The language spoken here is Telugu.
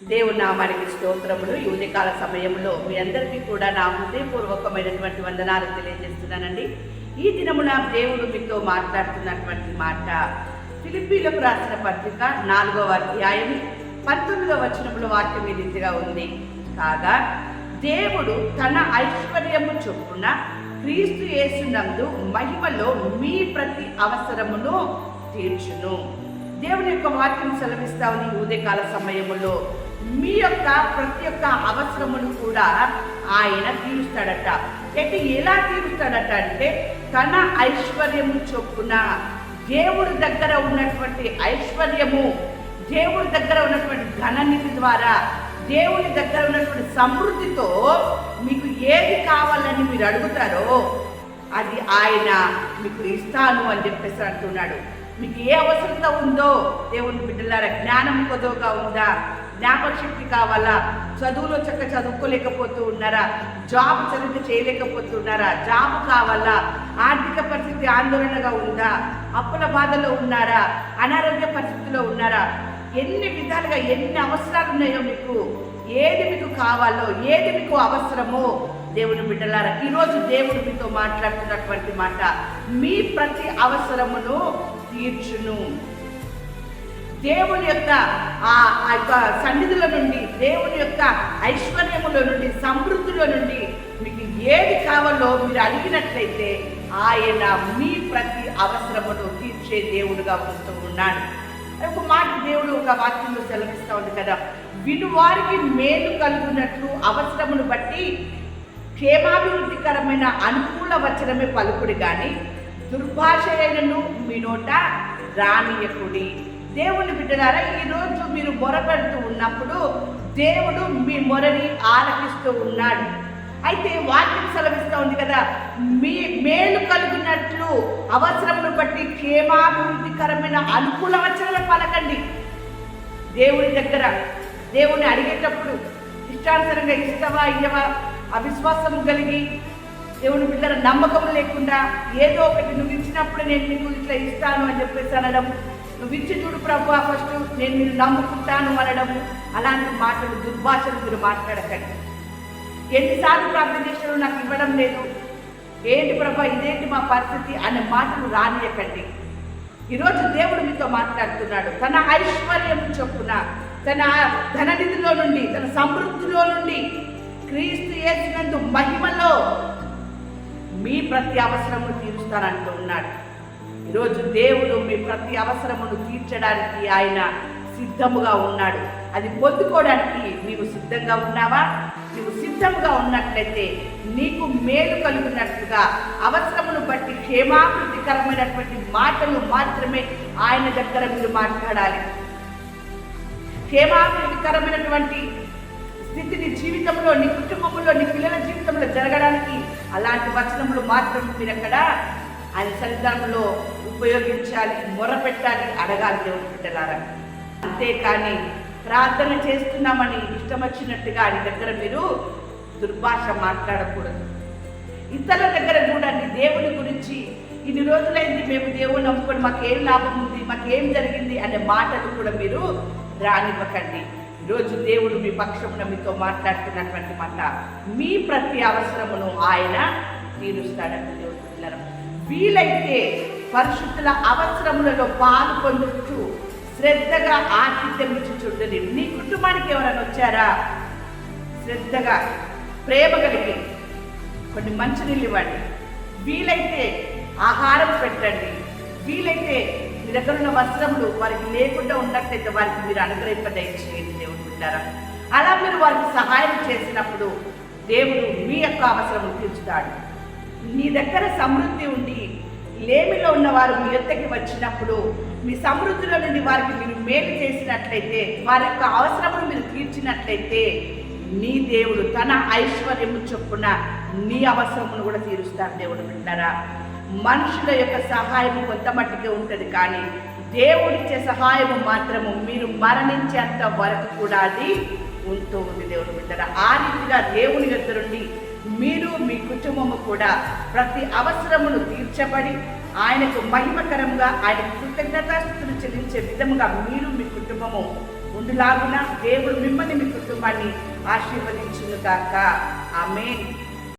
దేవుని నామానికి స్తోత్రములు. ఈ ఉదయకాల సమయంలో మీ అందరికీ కూడా నా హృదయపూర్వకమైనటువంటి వందనాలు తెలియజేస్తున్నానండి. ఈ దినమున దేవుడు మీతో మాట్లాడుతున్నటువంటి మాట ఫిలిపీలకు రాసిన పత్రిక నాలుగవ అధ్యాయం పంతొమ్మిదవ వచనముల వాక్యం ఈ రీతిగా ఉంది. కాగా దేవుడు తన ఐశ్వర్యము చొప్పున క్రీస్తు యేసునందు మహిమలో మీ ప్రతి అవసరమును తీర్చును. దేవుని యొక్క వాక్యం సెలవిస్తా ఉంది ఉదయకాల సమయములో. మీ యొక్క ప్రతి ఒక్క అవసరమును కూడా ఆయన తీరుస్తాడట. అయితే ఎలా తీరుస్తాడట అంటే తన ఐశ్వర్యము చొప్పున దేవుడి దగ్గర ఉన్నటువంటి ఐశ్వర్యము దేవుడి దగ్గర ఉన్నటువంటి ధననిధి ద్వారా దేవుని దగ్గర ఉన్నటువంటి సమృద్ధితో మీకు ఏది కావాలని మీరు అడుగుతారో అది ఆయన మీకు ఇస్తాను అని చెప్పేసి అంటున్నాడు. మీకు ఏ అవసరత ఉందో దేవుని బిడ్డలారా జ్ఞానం కొదవగా ఉందా? జ్ఞాపక శక్తి కావాలా? చదువులో చక్క చదువుకోలేకపోతూ ఉన్నారా? జాబ్ సరిగ్గా చేయలేకపోతున్నారా జాబ్ కావాలా? ఆర్థిక పరిస్థితి ఆందోళనగా ఉందా? అప్పుల బాధలో ఉన్నారా? అనారోగ్య పరిస్థితిలో ఉన్నారా? ఎన్ని విధాలుగా ఎన్ని అవసరాలు ఉన్నాయో మీకు? ఏది మీకు కావాలో ఏది మీకు అవసరమో? దేవుని బిడ్డలారా ఈరోజు దేవుడు మీతో మాట్లాడుతున్నటువంటి మాట మీ ప్రతి అవసరమును తీర్చును. దేవుని యొక్క ఆ ఆ యొక్క సన్నిధుల నుండి దేవుని యొక్క ఐశ్వర్యములో నుండి సమృద్ధిలో నుండి మీకు ఏది కావాలో మీరు అడిగినట్లయితే ఆయన మీ ప్రతి అవసరమును తీర్చే దేవుడుగా ఉంటూ ఉన్నాడు. ఒక మాట దేవుడు ఒక వాక్యంలో సెలవిస్తూ ఉంది కదా. వినువారికి మేలు కలుగునట్లు అవసరమును బట్టి క్షేమాభివృద్ధికరమైన అనుకూల వచనమే పలుకుడు కానీ దుర్భాష మీ నోట రానియకుడి. దేవుని బిడ్డలారా ఈరోజు మీరు మొరపెడుతూ ఉన్నప్పుడు దేవుడు మీ మొరని ఆలకిస్తూ ఉన్నాడు. అయితే వాక్యం సెలవిస్తూ ఉంది కదా మీ మేలు కలుగునట్లు అవసరమును బట్టి క్షేమాభివృద్ధికరమైన అనుకూల వచనమే పలకండి. దేవుని దగ్గర దేవుని అడిగేటప్పుడు ఇష్టానుసరంగా ఇస్తావా ఇయ్యవా అవిశ్వాసం కలిగి దేవుని బిడ్డల నమ్మకం లేకుండా ఏదో ఒకటి నువ్వు ఇచ్చినప్పుడు నేను నీకు ఇట్లా ఇస్తాను అని చెప్పేసి అనడం. నువ్వు ఇచ్చి చూడు ప్రభు ఫస్ట్ నేను నిన్ను నమ్ముకుంటాను అనడం. అలాంటి మాటలు దుర్భాషలు మీరు మాట్లాడకండి. ఎన్నిసార్లు ప్రార్థన చేసినాడు నాకు ఇవ్వడం లేదు. ఏంటి ప్రభా ఇదేంటి మా పరిస్థితి అనే మాటలు రానియకండి. ఈరోజు దేవుడు మీతో మాట్లాడుతున్నాడు. తన ఐశ్వర్యం చొప్పున తన ధననిధిలో నుండి తన సమృద్ధిలో నుండి క్రీస్తు యేసునందు మహిమలో మీ ప్రతి అవసరము తీరుస్తానంటూ ఉన్నాడు. ఈరోజు దేవుడు మీ ప్రతి అవసరమును తీర్చడానికి ఆయన సిద్ధముగా ఉన్నాడు. అది పొందుకోవడానికి నీవు సిద్ధంగా ఉన్నావా? నీవు సిద్ధంగా ఉన్నట్లయితే నీకు మేలు కలుగునట్లుగా అవసరమును బట్టి క్షేమాభివృద్ధికరమైనటువంటి మాటలు మాత్రమే ఆయన దగ్గర మీరు మాట్లాడాలి. క్షేమాభివృద్ధికరమైనటువంటి స్థితిని జీవితంలో నీ కుటుంబంలో నీ పిల్లల జీవితంలో జరగడానికి అలాంటి వచనములు మాత్రం మీరు అక్కడ ఆయన సన్నిధానంలో ఉపయోగించాలి మొరపెట్టాలి అడగాలి దేవుని బిడ్డలారా. అంతేకాని ప్రార్థన చేస్తున్నామని ఇష్టం వచ్చినట్టుగా ఆయన దగ్గర మీరు దుర్భాష మాట్లాడకూడదు. ఇతరుల దగ్గర కూడా నీ దేవుని గురించి ఇన్ని రోజులైంది మేము దేవుని నమ్ముకొని మాకు ఏం లాభం ఉంది మాకు ఏం జరిగింది అనే మాటలు కూడా మీరు రానివ్వకండి. ఈరోజు దేవుడు మీ పక్షమున మీతో మాట్లాడుతున్నటువంటి మాట మీ ప్రతి అవసరమును ఆయన తీరుస్తాడని దేవుడు పిల్లలు. వీలైతే పరిశుద్ధుల అవసరములలో పాలు పొందుతూ శ్రద్ధగా ఆతిథ్యం ఇచ్చి చూడండి. నీ కుటుంబానికి ఎవరైనా వచ్చారా? శ్రద్ధగా ప్రేమ కలిగి కొన్ని మంచినీళ్ళు ఇవ్వండి. వీలైతే ఆహారం పెట్టండి. వీలైతే మీ దగ్గర ఉన్న వస్త్రములు వారికి లేకుండా ఉన్నట్లయితే వారికి మీరు అనుగ్రహింపదయచేయండి దేవుడు. అనుకుంటున్నారా? అలా మీరు వారికి సహాయం చేసినప్పుడు దేవుడు మీ యొక్క అవసరం తీర్చుతాడు. మీ దగ్గర సమృద్ధి ఉండి లేమిలో ఉన్నవారు మీ యొద్దకి వచ్చినప్పుడు మీ సమృద్ధిలో నుండి వారికి మీరు మేలు చేసినట్లయితే వారి యొక్క అవసరమును మీరు తీర్చినట్లయితే నీ దేవుడు తన ఐశ్వర్యము చొప్పున నీ అవసరమును కూడా తీరుస్తాడు దేవుడు వింటారా మనుషుల యొక్క సహాయం కొంత మట్టుకే ఉంటుంది కానీ దేవుడిచ్చే సహాయము మాత్రము మీరు మరణించేంత వరకు కూడా అది ఉంటూ ఉంది దేవుడు బిడ్డరా. ఆ రీతిగా దేవుని దగ్గరుండి మీరు మీ కుటుంబము కూడా ప్రతి అవసరమును తీర్చబడి ఆయనకు మహిమకరంగా ఆయన కృతజ్ఞతాస్థుతులు చెల్లించే విధముగా మీరు మీ కుటుంబము ముందులాగున దేవుడు మిమ్మల్ని మీ కుటుంబాన్ని ఆశీర్వదించును కాక ఆమె